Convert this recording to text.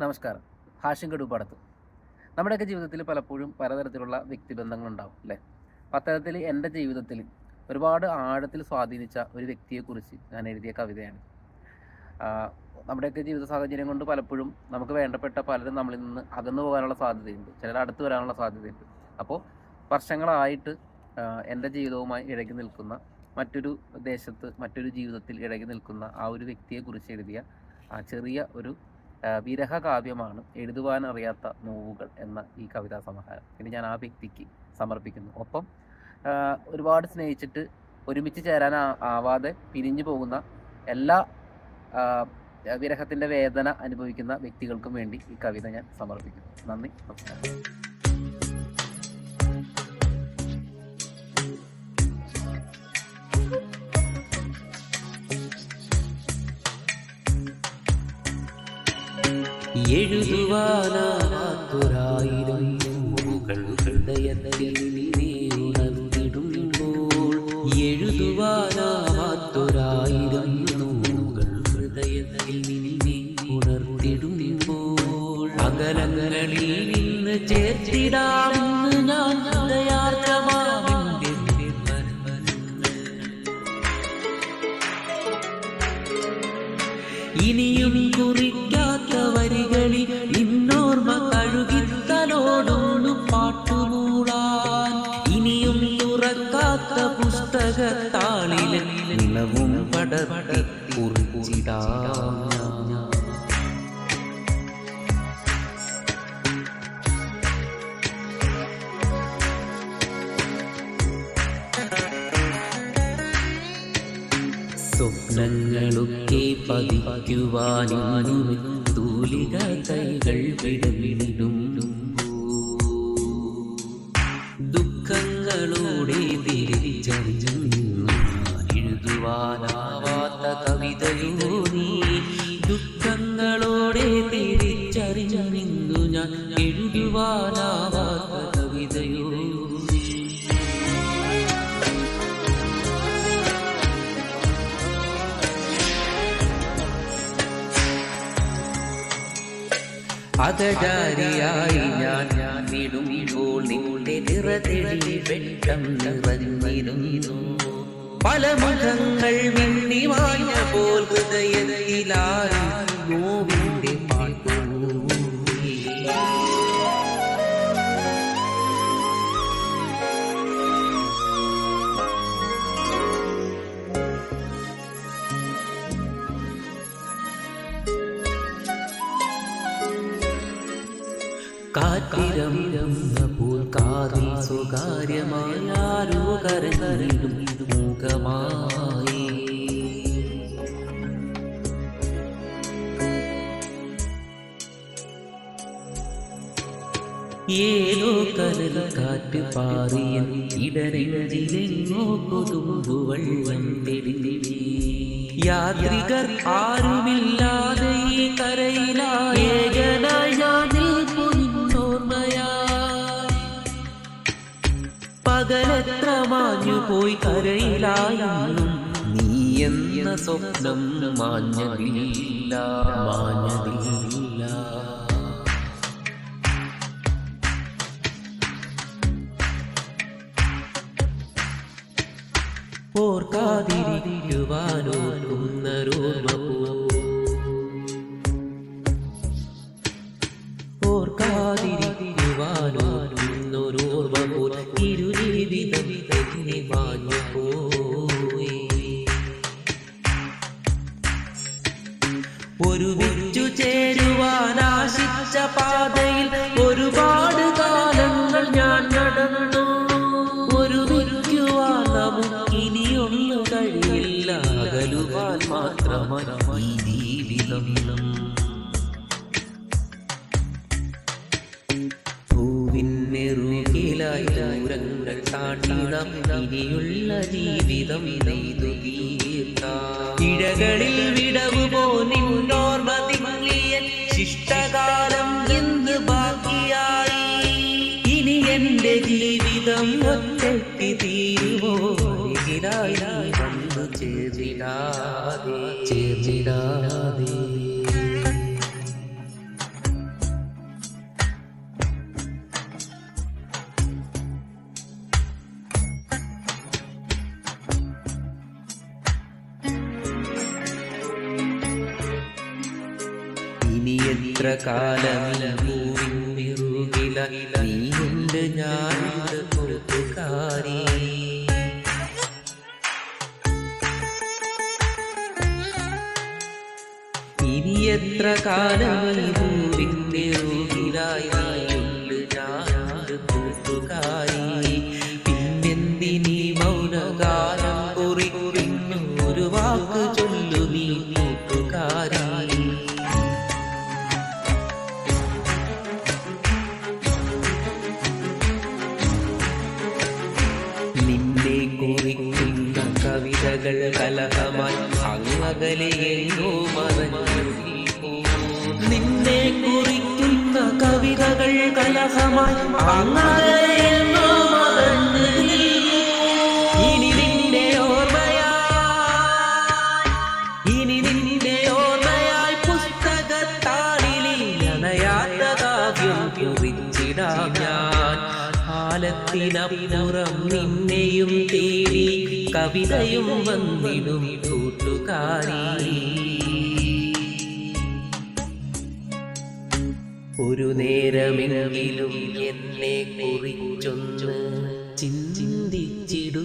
നമസ്കാരം. ഹാഷിം കടുപ്പാടത്ത് നമ്മുടെയൊക്കെ ജീവിതത്തിൽ പലപ്പോഴും പലതരത്തിലുള്ള വ്യക്തിബന്ധങ്ങളുണ്ടാവും അല്ലേ? അപ്പം അത്തരത്തിൽ എന്റെ ജീവിതത്തിൽ ഒരുപാട് ആഴത്തിൽ സ്വാധീനിച്ച ഒരു വ്യക്തിയെക്കുറിച്ച് ഞാൻ എഴുതിയ കവിതയാണ്. നമ്മുടെയൊക്കെ ജീവിത സാഹചര്യം കൊണ്ട് പലപ്പോഴും നമുക്ക് വേണ്ടപ്പെട്ട പലരും നമ്മളിൽ നിന്ന് അകന്നു പോകാനുള്ള സാധ്യതയുണ്ട്. ചിലർ അടുത്ത് വരാനുള്ള സാധ്യതയുണ്ട്. അപ്പോൾ വർഷങ്ങളായിട്ട് എന്റെ ജീവിതവുമായി ഇഴകി നിൽക്കുന്ന മറ്റൊരു ദേശത്ത് മറ്റൊരു ജീവിതത്തിൽ ഇഴകി നിൽക്കുന്ന ആ ഒരു വ്യക്തിയെക്കുറിച്ച് എഴുതിയ ആ ചെറിയ ഒരു വിരഹ കാവ്യമാണ് എഴുതുവാൻ അറിയാത്ത നോവുകൾ എന്ന ഈ കവിതാ സമാഹാരം. ഇത് ഞാൻ ആ വ്യക്തിക്ക് സമർപ്പിക്കുന്നു. ഒപ്പം ഒരുപാട് സ്നേഹിച്ചിട്ട് ഒരുമിച്ച് ചേരാൻ ആവാതെ പിരിഞ്ഞു പോകുന്ന എല്ലാ വിരഹത്തിന്റെ വേദന അനുഭവിക്കുന്ന വ്യക്തികൾക്കും വേണ്ടി ഈ കവിത ഞാൻ സമർപ്പിക്കുന്നു. നന്ദി നമസ്കാരം. എഴുതുവാനാത്തൊരായിരം പൂവുകൾ ഹൃദയത്തിൽ നീ ഉണർന്നിടുമ്പോൾ എഴുതുവാനാവാത്തൊരായിരം പൂവുകൾ ഹൃദയത്തിൽ നീ ഉണർത്തിടുമ്പോൾ അകലങ്ങളിൽ നിന്ന് ചേർത്തിടാമെന്ന് ഞാൻ ഇനിയും കുറിക്കാത്ത സ്വപ്നങ്ങളൊക്കെ പതിക്കുവാനും തൂലിക കൈകൾ വിടവിടും ദുഃഖങ്ങളോടെ തിരിച്ചറിഞ്ഞു എഴുതുവാനാവാത്ത കവിതയോ നീ ദുഃഖങ്ങളോടെ തിരിച്ചറിഞ്ഞു ഞാൻ. എഴുതുവാനാവാത്ത കവിതയോ നീ അകജാരിയായി ഞാൻ വിടുമ്പോൾ നിന്റെ നിറതെളി വെട്ടം നിറഞ്ഞിരുന്നു. പല മുഖങ്ങൾ മിന്നി വാഞ്ഞ പോൽ ഹൃദയത്തിലായി നോവിന്റെ കാറ്റിരമിരുന്ന പോൽ കാതിൽ സ്വകാര്യമായാരോ കരങ്ങളിലും മുഖമായി ഏതോ കരൽ കാറ്റ് പാറിയൻ ഇടനെഞ്ചിലെങ്ങോ കൊതുമ്പുവള്ളം തെളിഞ്ഞി. യാത്രികർ ആരുമില്ലാതെ പോയി കരയിലായും നീ എന്ന സ്വപ്നം മാഞ്ഞതില്ല. മാഞ്ഞതില്ല. ഓർക്കാതിരിക്കുവാനോ ഉന്നരോർമ്മ നാം ഇനിയുള്ള ജീവിതം നെയ്തു ഇഴകളിൽ വിടവു പോന്നോർമ്മ തിങ്ങിയ ശിഷ്ടകാലം എന്ന് ബാക്കിയായി. ഇനി എന്റെ ജീവിതം ഒറ്റയ്ക്ക് തീരുമോ? ചേർന്നിടാതെ. ചേർന്നിടാതെ. ഇനി എത്ര കാലം ഈ പൂവിൻ നിറുകില നീയുണ്ട് ഞാനുണ്ട് കൂട്ടുകാരി ഇനി എത്ര കാലം ഈ പൂവിൻ കവിതകൾ കലഹമായി അങ്ങകലിയെങ്ങോ നിന്നെ കുറിക്കുന്ന കവിതകൾ കലഹമായി അങ്ങകലെ എങ്ങോ മറഞ്ഞു ഇനി നിന്നെ ഓർമ്മയായി. ഇനി നിന്നെ ഓർമ്മയായി പുസ്തകത്താളിലിൽ അണയാത്ത കാവ്യം കുറിച്ചിടാം ഞാൻ. കാലത്തിനപ്പുറം നിന്നെയും തേടി കവിതയും വന്നിടും കൂട്ടുകാരി. ഒരു നേരമെങ്കിലും എന്നെ കുറിച്ചൊന്ന് ചിന്തിച്ചിടൂ.